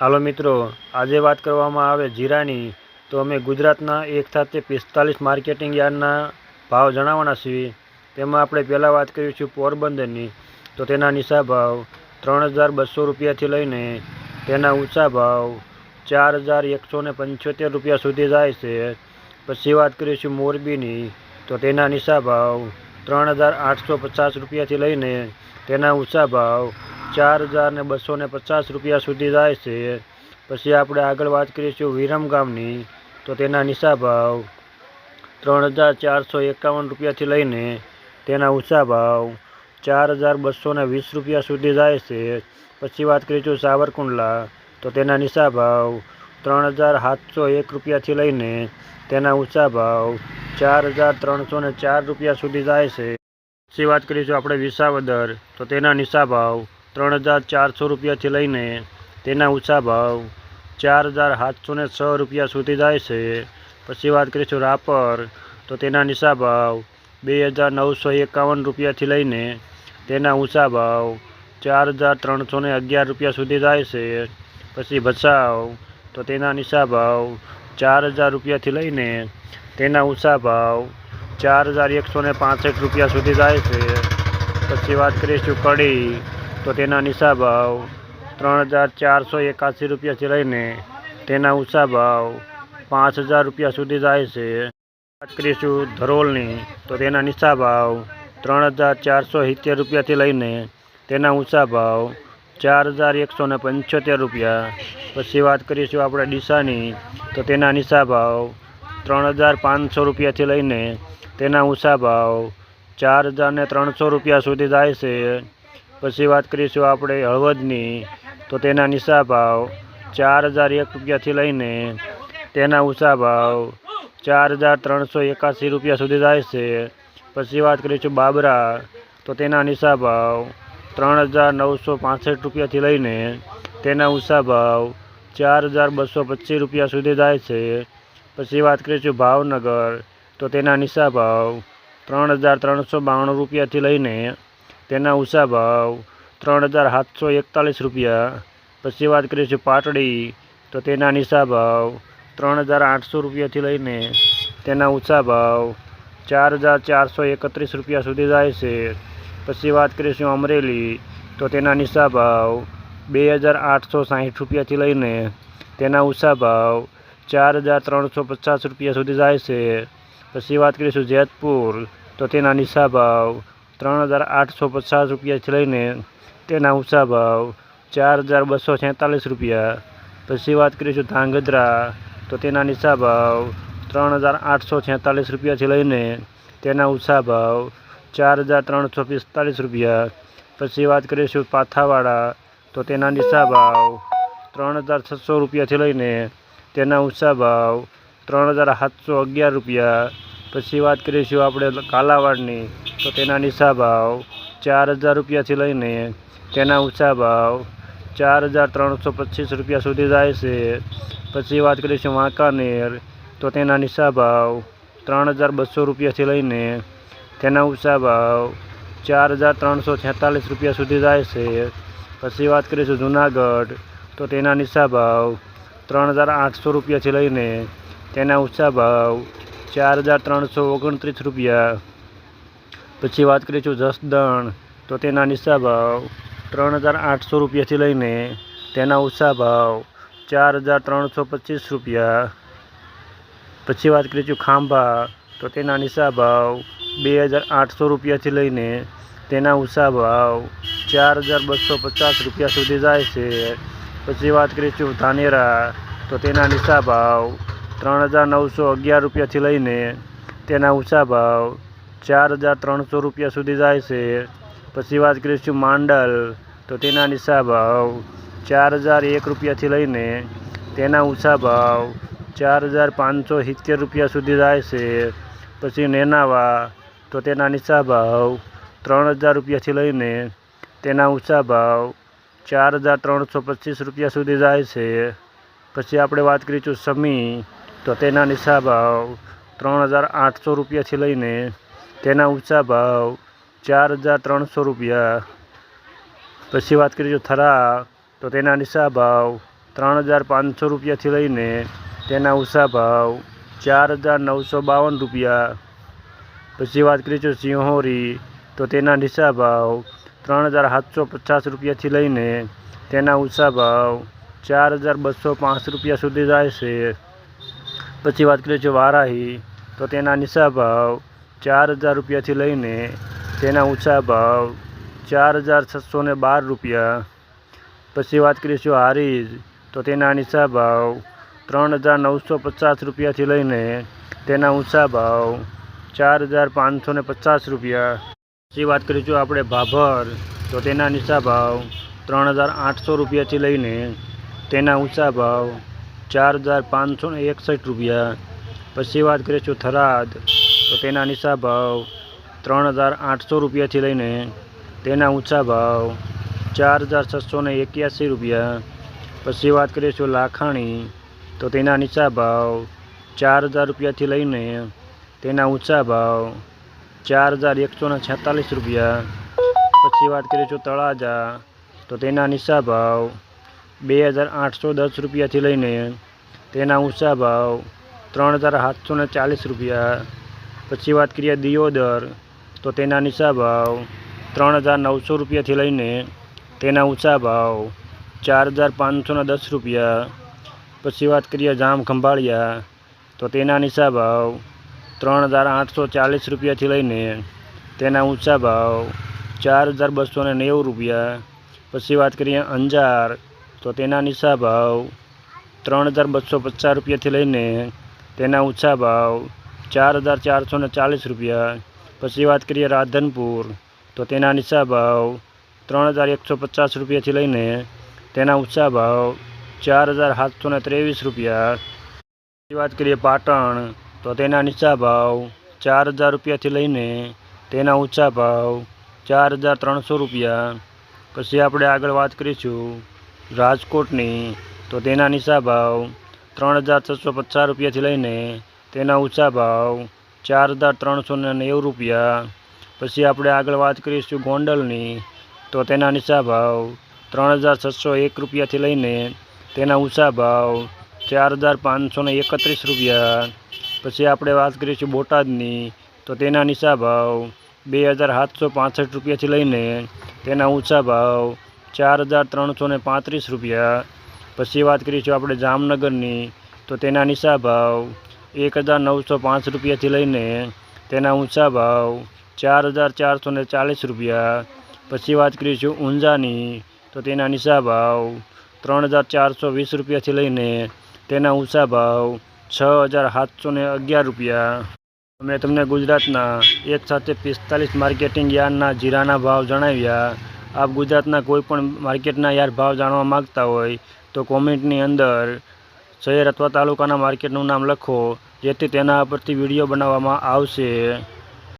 હાલો મિત્રો, આજે વાત કરવામાં આવે જીરાની, તો અમે ગુજરાતના એક સાથે પિસ્તાલીસ માર્કેટિંગ યાર્ડના ભાવ જણાવવાના છીએ. તેમાં આપણે પહેલાં વાત કરીશું પોરબંદરની, તો તેના નીચા ભાવ ત્રણ હજાર બસો રૂપિયાથી લઈને તેના ઊંચા ભાવ ચાર હજાર એકસો ને પંચોતેર રૂપિયા સુધી જાય છે. પછી વાત કરીશું મોરબીની, તો તેના નીચા ભાવ ત્રણ હજાર આઠસો પચાસ રૂપિયાથી લઈને તેના ઊંચા ભાવ ચાર હજાર ને બસો ને પચાસ રૂપિયા સુધી જાય છે. પછી આપણે આગળ વાત કરીશું વિરમ ગામની, તો તેના નીચા ભાવ ત્રણ હજાર ચારસો એકાવન રૂપિયાથી લઈને તેના ઊંચા ભાવ ચાર હજાર બસો ને વીસ રૂપિયા સુધી જાય છે. પછી વાત કરીશું સાવરકુંડલા, તો તેના નીચા ભાવ ત્રણ હજાર સાતસો એક રૂપિયાથી લઈને તેના ઊંચા ભાવ ચાર હજાર ત્રણસો ને ચાર રૂપિયા સુધી જાય છે. પછી વાત કરીશું આપણે વિસાવદર, તો તેના નીચા ભાવ ત્રણ હજાર ચારસો રૂપિયાથી લઈને તેના ઊંચા ભાવ ચાર હજાર સાતસો ને છ રૂપિયા સુધી જાય છે. પછી વાત કરીશું રાપર, તો તેના નીચા ભાવ બે હજાર નવસો એકાવન રૂપિયાથી લઈને તેના ઊંચા ભાવ ચાર હજાર ત્રણસો ને અગિયાર રૂપિયા સુધી જાય છે. પછી ભચાઉ, તો તેના નીચા ભાવ ચાર હજાર રૂપિયાથી લઈને તેના ઊંચા ભાવ ચાર હજાર એકસો ને પાંસઠ રૂપિયા સુધી જાય છે. પછી વાત કરીશું કડી તો તેના નિશા ભાવ ત્રણ હજાર ચારસો એકાસી રૂપિયાથી લઈને તેના ઊંચા ભાવ પાંચ હજાર રૂપિયા સુધી જાય છે. વાત કરીશું ધરોલની, તો તેના નીચા ભાવ ત્રણ હજાર ચારસો સિત્તેર રૂપિયાથી લઈને તેના ઊંચા ભાવ ચાર હજાર એકસો ને પંચોતેર રૂપિયા. પછી વાત કરીશું આપણે ડીસાની, તો તેના નીચા ભાવ ત્રણ હજાર પાંચસો રૂપિયાથી લઈને તેના ઊંચા ભાવ ચાર હજાર ને ત્રણસો રૂપિયા સુધી જાય છે. પછી વાત કરીશું આપણે હળવદની. તો તેના નિશા ભાવ ચાર હજાર એક રૂપિયાથી લઈને તેના ઊંચા ભાવ ચાર હજાર ત્રણસો એકાસી રૂપિયા સુધી જાય છે. પછી વાત કરીશું બાબરા. તો તેના નિશા ભાવ ત્રણ હજાર નવસો પાસઠ રૂપિયાથી લઈને તેના ઊંચા ભાવ ચાર હજાર બસો પચીસ રૂપિયા સુધી જાય છે. પછી વાત કરીશું ભાવનગર. તો તેના નિશા ભાવ ત્રણ હજાર ત્રણસો બાણું રૂપિયાથી લઈને તેના ઉષા ભાવ ત્રણ હજાર સાતસો એકતાલીસ રૂપિયા. પછી વાત કરીશું પાટડી, તો તેના નિશા ભાવ ત્રણ હજાર આઠસો રૂપિયાથી લઈને તેના ઊંચા ભાવ ચાર હજાર ચારસો એકત્રીસ રૂપિયા સુધી જાય છે. પછી વાત કરીશું અમરેલી, તો તેના નિશા ભાવ બે હજાર આઠસો સાહીઠ રૂપિયાથી લઈને તેના ઊંચા ભાવ ચાર હજાર ત્રણસો પચાસ રૂપિયા સુધી જાય છે. પછી વાત કરીશું જેતપુર, તો તેના નિશા ભાવ ત્રણ હજાર આઠસો પચાસ રૂપિયાથી લઈને તેના ઊંચા ભાવ ચાર હજાર બસો છેતાલીસ રૂપિયા. પછી વાત કરીશું ધાંગધ્રા, તો તેના નીચા ભાવ ત્રણ હજાર આઠસો છેતાલીસ રૂપિયાથી લઈને તેના ઊંચા ભાવ ચાર હજાર ત્રણસો પિસ્તાલીસ રૂપિયા. પછી વાત કરીશું પાથાવાડા, તો તેના નીચા ભાવ ત્રણ હજાર છસો રૂપિયાથી લઈને તેના ઊંચા ભાવ ત્રણ હજાર સાતસો અગિયાર રૂપિયા. પછી વાત કરીશું આપણે કાલાવાડની. તો તેના નીચા ભાવ ચાર હજાર રૂપિયાથી લઈને તેના ઊંચા ભાવ ચાર હજાર ત્રણસો પચીસ રૂપિયા સુધી જાય છે. પછી વાત કરીશું વાંકાનેર. તો તેના નીચા ભાવ ત્રણ હજાર બસો રૂપિયાથી લઈને તેના ઊંચા ભાવ ચાર હજાર ત્રણસો છેતાલીસ રૂપિયા સુધી જાય છે. પછી વાત કરીશું જુનાગઢ. તો તેના નીચા ભાવ ત્રણ હજાર આઠસો રૂપિયાથી લઈને તેના ઊંચા ભાવ ચાર હજાર ત્રણસો ઓગણત્રીસ રૂપિયા. પછી વાત કરીશું જસદણ, તો તેના નિશા ભાવ ત્રણ હજાર આઠસો રૂપિયાથી લઈને તેના ઉષા ભાવ ચાર હજાર ત્રણસો પચીસ રૂપિયા. પછી વાત કરીશું ખાંભા, તો તેના નિશા ભાવ બે હજાર આઠસો રૂપિયાથી લઈને તેના ઉષા ભાવ ચાર હજાર બસો પચાસ રૂપિયા સુધી જાય છે. પછી વાત કરીશું ધાનેરા, તો તેના નિશા ભાવ ત્રણ હજાર નવસો અગિયાર રૂપિયાથી લઈને તેના ઊંચા ભાવ ચાર હજાર ત્રણસો રૂપિયા સુધી જાય છે. પછી વાત કરીશું માંડલ, તો તેના નીચા ભાવ ચાર હજાર એક રૂપિયાથી લઈને તેના ઊંચા ભાવ ચાર હજાર પાંચસો સિત્તેર રૂપિયા સુધી જાય છે. પછી નેનાવા, તો તેના નીચા ભાવ ત્રણ હજાર રૂપિયાથી લઈને તેના ઊંચા ભાવ ચાર હજાર ત્રણસો પચીસ રૂપિયા સુધી જાય છે. પછી આપણે વાત કરીશું સમી તો તેના નીચા ભાવ ત્રણ હજાર આઠસો રૂપિયાથી લઈને તેના ઊંચા ભાવ ચાર હજાર ત્રણસો રૂપિયા. પછી વાત કરીશું થરા, તો તેના નીચા ભાવ ત્રણ હજાર પાંચસો રૂપિયાથી લઈને તેના ઊંચા ભાવ ચાર હજાર નવસો બાવન રૂપિયા. પછી વાત કરીશું સિંહોરી, તો તેના નીચા ભાવ ત્રણ હજાર સાતસો પચાસ રૂપિયાથી લઈને તેના ઊંચા ભાવ ચાર હજાર બસો પાંચ રૂપિયા સુધી જાય છે. પછી વાત કરીએ છીએ વારાહી, તો તેના નીચા ભાવ ચાર હજાર રૂપિયાથી લઈને તેના ઊંચા ભાવ ચાર હજાર છસો ને બાર રૂપિયા. પછી વાત કરીશું હારીજ, તો તેના નીચા ભાવ ત્રણ હજાર નવસો પચાસ રૂપિયાથી લઈને તેના ઊંચા ભાવ ચાર હજાર પાંચસો ને પચાસ રૂપિયા. પછી વાત કરીશું આપણે ભાભર, તો તેના નીચા ભાવ ત્રણ હજાર આઠસો રૂપિયાથી લઈને તેના ઊંચા ભાવ ચાર હજાર પાંચસો ને એકસઠ રૂપિયા. પછી વાત કરીશું થરાદ, તો તેના નીચા ભાવ ત્રણ હજાર આઠસો રૂપિયાથી લઈને તેના ઊંચા ભાવ ચાર હજાર છસો ને એક્યાસી રૂપિયા. પછી વાત કરીશું લાખાણી, તો તેના નીચા ભાવ ચાર હજાર રૂપિયાથી લઈને તેના ઊંચા ભાવ ચાર હજાર એકસો ને છેતાલીસ રૂપિયા. પછી વાત કરીશું તળાજા, તો તેના નીચા ભાવ બે હજાર આઠસો દસ રૂપિયાથી લઈને તેના ઊંચા ભાવ ત્રણ હજાર સાતસો ને ચાલીસ રૂપિયા. પછી વાત કરીએ દિયોદર તો તેના નીચા ભાવ ત્રણ હજાર નવસો રૂપિયાથી લઈને તેના ઊંચા ભાવ ચાર હજાર પાંચસો ને દસ રૂપિયા. પછી વાત કરીએ જામ ખંભાળિયા, તો તેના નીચા ભાવ ત્રણ હજાર આઠસો ચાલીસ રૂપિયાથી લઈને તેના ઊંચા ભાવ ચાર હજાર બસો ને નેવું રૂપિયા. પછી વાત કરીએ અંજાર તો તેના નીચા ભાવ ત્રણ હજાર બસો પચાસ રૂપિયાથી લઈને તેના ઊંચા ભાવ ચાર હજાર ચારસો ને ચાલીસ રૂપિયા. પછી વાત કરીએ રાધનપુર, તો તેના નીચા ભાવ ત્રણ હજાર એકસો પચાસ રૂપિયાથી લઈને તેના ઊંચા ભાવ ચાર હજાર સાતસો ને ત્રેવીસ રૂપિયા. પછી વાત કરીએ પાટણ, તો તેના નીચા ભાવ ચાર હજાર રૂપિયાથી લઈને તેના ઊંચા ભાવ ચાર હજાર ત્રણસો રૂપિયા. પછી આપણે આગળ વાત કરીશું રાજકોટની, તો તેના નીચા ભાવ ત્રણ હજાર છસો પચાસ રૂપિયાથી લઈને તેના ઊંચા ભાવ ચાર હજાર ત્રણસો નેવું રૂપિયા. પછી આપણે આગળ વાત કરીશું ગોંડલની, તો તેના નીચા ભાવ ત્રણ હજાર છસો એક રૂપિયાથી લઈને તેના ઊંચા ભાવ ચાર હજાર પાંચસો એકત્રીસ રૂપિયા. પછી આપણે વાત કરીશું બોટાદની, તો તેના નીચા ભાવ બે હજાર સાતસો પાંસઠ રૂપિયાથી લઈને તેના ઊંચા ભાવ ચાર હજાર ત્રણસો પાંત્રીસ રૂપિયા. પછી વાત કરીશું આપણે જામનગરની, તો તેના નીચા ભાવ એક હજાર નવસો પાંચ રૂપિયાથી લઈને તેના ઊંચા ભાવ ચાર હજાર ચારસો ચાલીસ રૂપિયા. પછી વાત કરીશું ઊંઝાની, તો તેના નીચા ભાવ ત્રણ હજાર ચારસો વીસ રૂપિયાથી લઈને તેના ઊંચા ભાવ છ હજાર સાતસો ને અગિયાર રૂપિયા. અમે તમને ગુજરાતના એક સાથે પિસ્તાલીસ માર્કેટિંગ યાર્ડના જીરાના ભાવ જણાવ્યા. આપ ગુજરાતના કોઈપણ માર્કેટના યાર ભાવ જાણવા માગતા હોય, તો કોમેન્ટની અંદર શહેર અથવા તાલુકાના માર્કેટનું નામ લખો, જેથી તેના પરથી વીડિયો બનાવવામાં આવશે.